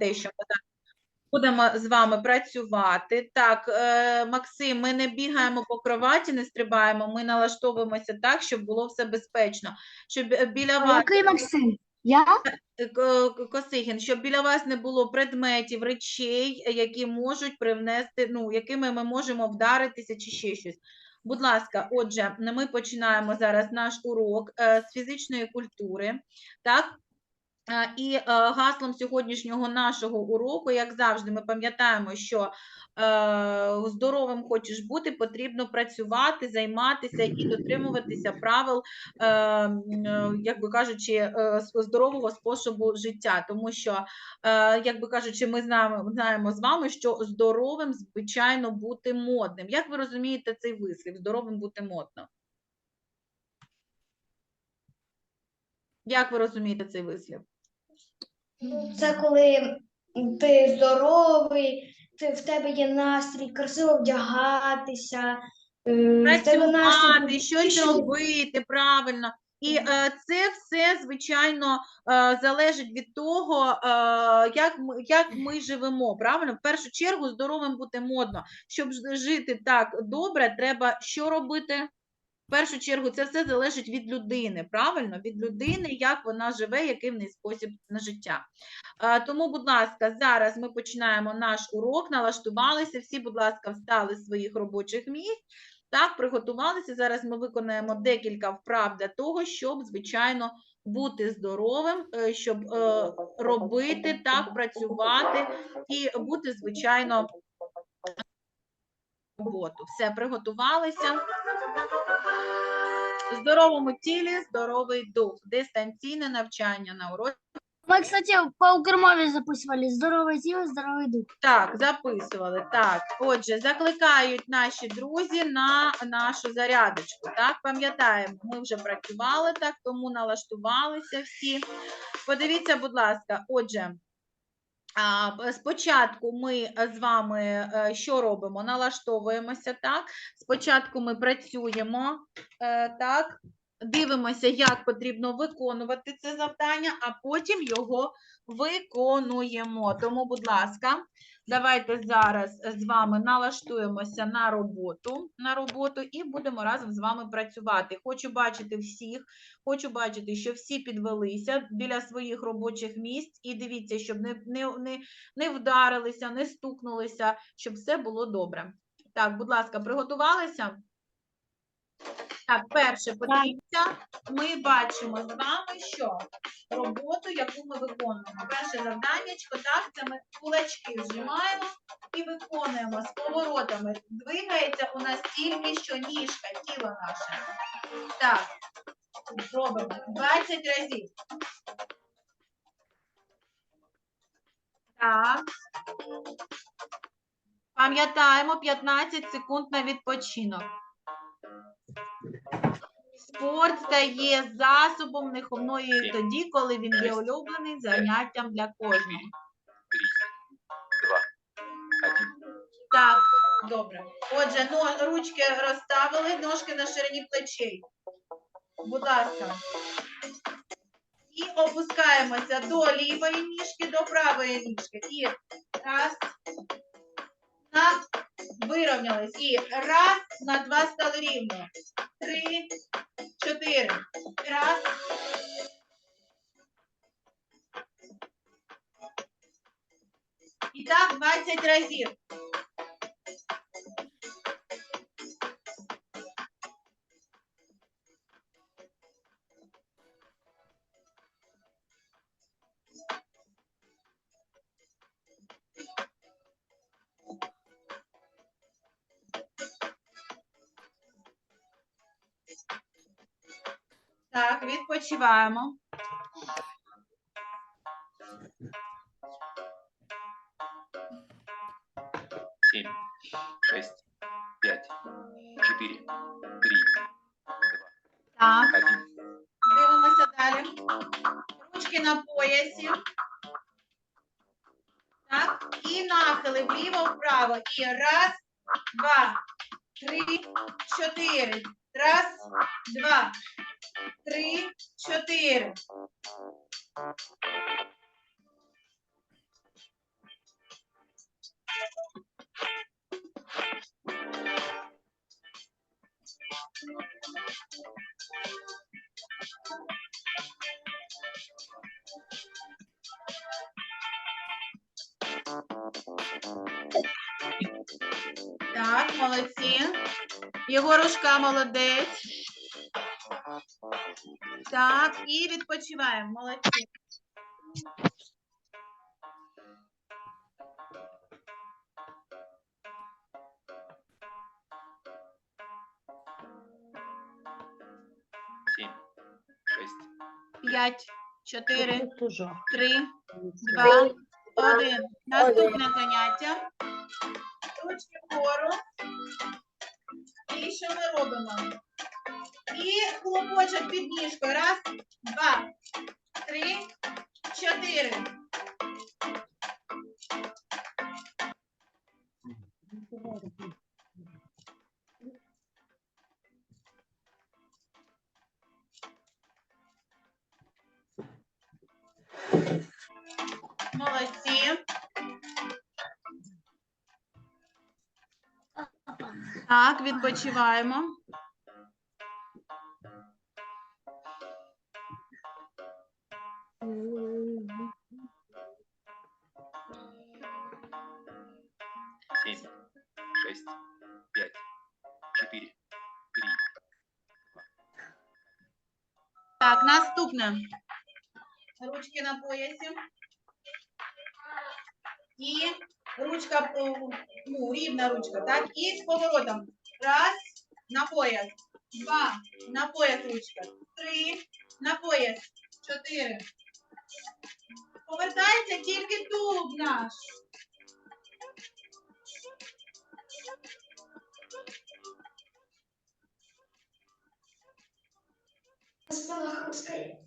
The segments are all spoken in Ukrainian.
те, що ми будемо з вами працювати. Так, е, Максим, ми не бігаємо по кроваті, не стрибаємо, ми налаштовуємося так, щоб було все безпечно. Щоб е, біля вас Який Максим? Я? Е, Косигін, щоб біля вас не було предметів, речей, е, які можуть привнести, ну, якими ми можемо вдаритися чи ще щось. Будь ласка, отже, ми починаємо зараз наш урок е, з фізичної культури. Так? І е, гаслом сьогоднішнього нашого уроку, як завжди, ми пам'ятаємо, що е, здоровим хочеш бути, потрібно працювати, займатися і дотримуватися правил е, як би кажучи, здорового способу життя, тому що, як би кажучи, ми знаємо, знаємо з вами, що здоровим, звичайно, бути модним. Як ви розумієте цей вислів? Здоровим бути модно? Як ви розумієте цей вислів? Це коли ти здоровий, ти, в тебе є настрій, красиво вдягатися. е, в тебе настрій Працювати, щось робити правильно. І е, це все, звичайно, е, залежить від того, е, як, ми, як ми живемо. Правильно, в першу чергу здоровим бути модно. Щоб ж- жити так добре, треба що робити? В першу чергу, це все залежить від людини, правильно? Від людини, як вона живе, який в неї спосіб на життя. Е, Тому, будь ласка, зараз ми починаємо наш урок, налаштувалися. Всі, будь ласка, встали з своїх робочих місць. Так, приготувалися. Зараз ми виконаємо декілька вправ для того, щоб, звичайно, бути здоровим, е, щоб е, робити так, працювати і бути, звичайно, роботу. Все, приготувалися. В здоровому тілі здоровий дух. Дистанційне навчання на уроці. Мы, кстати, по Укрмове записывали «Здоровое тело, здоровый дух». Так, записували. Так, отже, закликають наші друзі на нашу зарядочку. Так, пам'ятаємо, ми вже працювали так, тому налаштувалися всі. Подивіться, будь ласка, отже. Спочатку ми е, з вами е, що робимо? Налаштовуємося, так? Спочатку ми працюємо, е, так? Дивимося, як потрібно виконувати це завдання, а потім його виконуємо. Тому, будь ласка, давайте зараз з вами налаштуємося на роботу, на роботу і будемо разом з вами працювати. Хочу бачити всіх, хочу бачити, що всі підвелися біля своїх робочих місць. І дивіться, щоб не, не, не, не вдарилися, не стукнулися, щоб все було добре. Так, будь ласка, приготувалися? Так, перше, подивіться, ми бачимо з вами, що роботу, яку ми виконуємо. Перше завданнячко, так, це ми кулачки зжимаємо і виконуємо з поворотами. Двигається у нас тільки що ніжка, тіло наше. Так, робимо 20 разів. Так. Пам'ятаємо 15 секунд на відпочинок. Спорт стає засобом неховної тоді, коли він є улюблений заняттям для кожного. Так, добре. Отже, но, ручки розставили, ножки на ширині плечей. Будь ласка. І опускаємося до лівої ніжки, до правої ніжки. І раз. На. Вирівнялись. І раз, на два стали рівно. Три, чотири. Раз. І так 20 разів. Відпочиваємо. Семь, шесть, пять, четыре, три, два, Так, один. дивимося далі. Ручки на поясі. Так, і нахили вліво-вправо. І раз, два, три, чотири. Раз, два, три, чотири. Так, молодці. Його рожка молодець. Так, і відпочиваємо. Молодці. семь, шесть, П'ять, чотири, три, два, один. Наступне заняття. Ручки вгору. І що ми робимо? І хлопочок під ніжкою. Раз, два, три, чотири. Молодці. Так, відпочиваємо. Семь, шесть, пять, четыре, три, Так, наступне. Ручки на поясі. І ручка, о, ну, рівна ручка, так? І з поворотом. Раз, на пояс. Два, на пояс ручка. Три, на пояс. Чотири. Повертається тільки тулуб наш. Спала хрускає.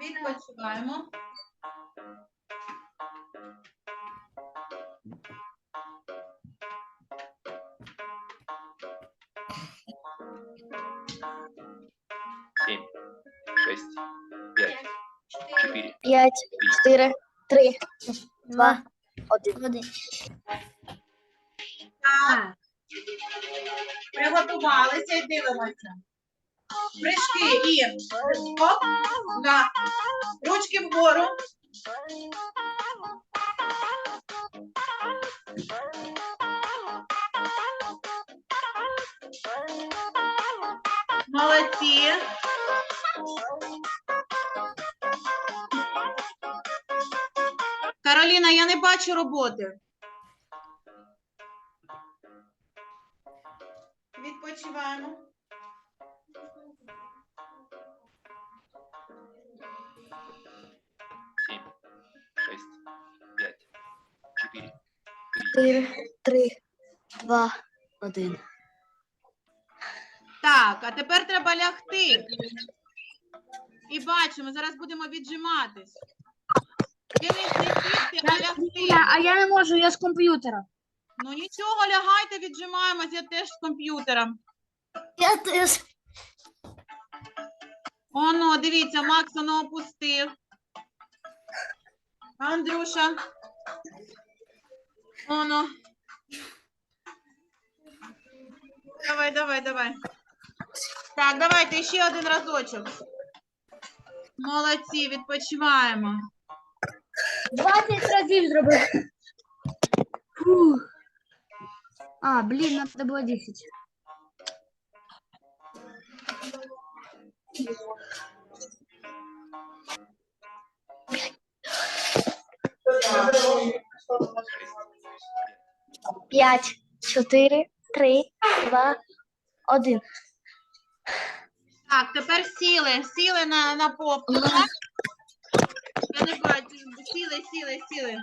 Відпочиваємо. Шесть, пять, четыре, П'ять, три, три, два, один. Один. Так. Приготувалися і дивимося. Прыжки і оп, да. Ручки вгору. Молодці. Кароліна, я не бачу роботи. Відпочиваємо. семь, шесть, пять, четыре, три, три, два, один. Так, а тепер треба лягти. І бачимо, зараз будемо віджиматись. Денис, не сісти, а лягти. А я не можу, я з комп'ютера. Ну нічого, лягайте, віджимаємось, я теж з комп'ютером. Я теж. Оно, дивіться, Макс воно опустив. Андрюша. Оно. Давай, давай, давай. Так, давайте ще один разочок. Молодці, відпочиваємо. 20 разів зробив. Фух. А, блін, треба було 10. П'ять, чотири, три, два, один. Так, тепер сіли, сіли на, на попку, так? Не бачу, сіли, сіли, сіли.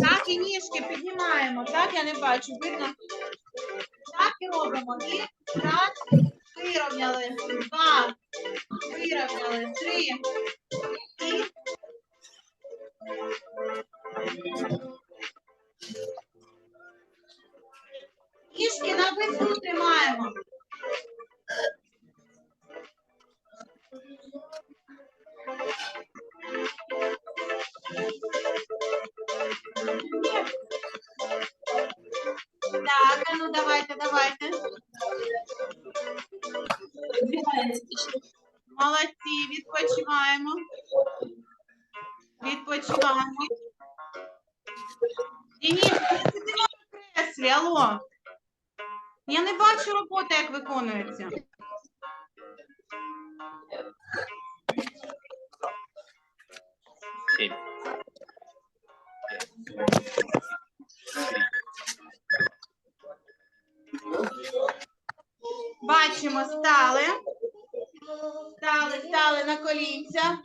Так, і ніжки піднімаємо, так, я не бачу, видно? Так і робимо. І раз, вирівняли, два, вирівняли, три, Так, а ну давайте, давайте. Молодці, відпочиваємо. Відпочиваємо. Денис, ти на креслі, алло. Я не бачу роботи, як виконується. Сім. Бачимо, стали. Стали, стали на колінця.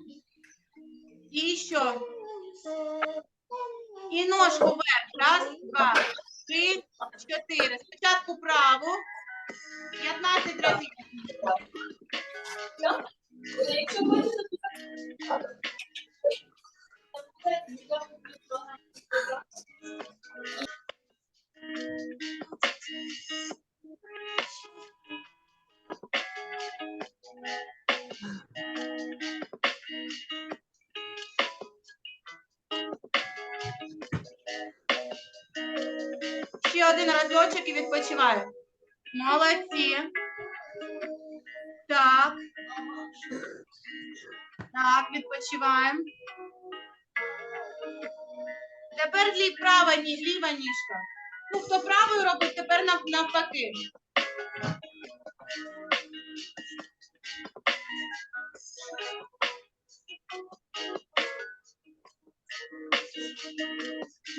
І що? І ножку вверх. Раз, два, три, чотири. Спочатку праву. 15 разів. Ще один разочок і відпочиваю. Молодці. Так. Так, відпочиваємо. Тепер права, ні, ліва ніжка. Ну, хто правою робить, тепер навпаки.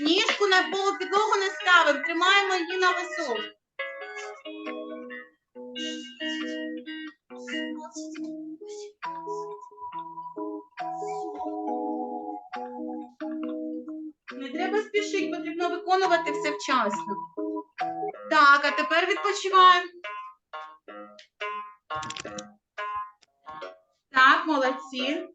Ніжку на полу підлогу не ставимо, тримаємо її на весу. Спішити, потрібно виконувати все вчасно. Так, а тепер відпочиваємо. Так, молодці. Семь.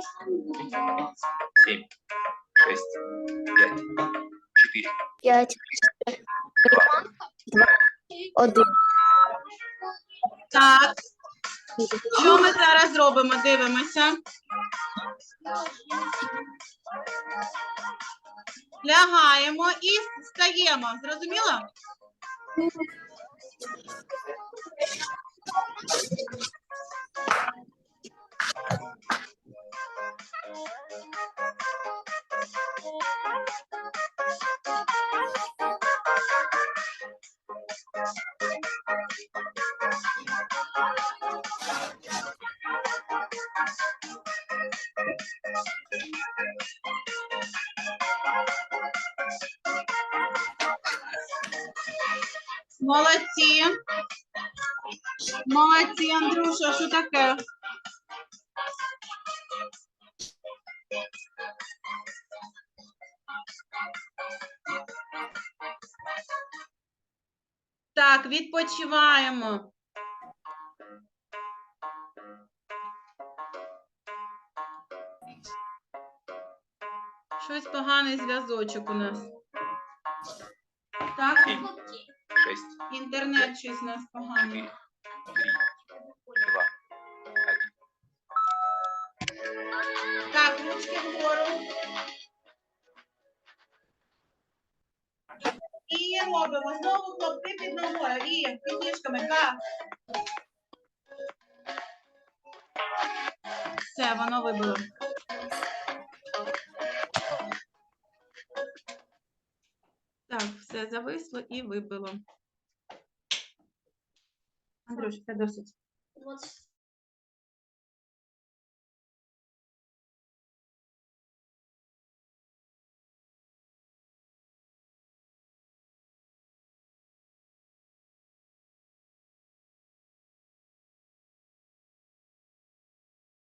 Шесть. П'ять, Два. один. Так. Що ми зараз робимо? Дивимося. Лягаємо і встаємо. Зрозуміло? Молодці. Молодці, Андрюша, що таке? Відпочиваємо. Щось поганий зв'язочок у нас. Так. Шесть. інтернет щось у нас поганий. Так, ручки вгору. І робимо знову хлопці під ногою. І під ніжками. Все, воно вибило. Так, все зависло і вибило. Андрюш, це досить.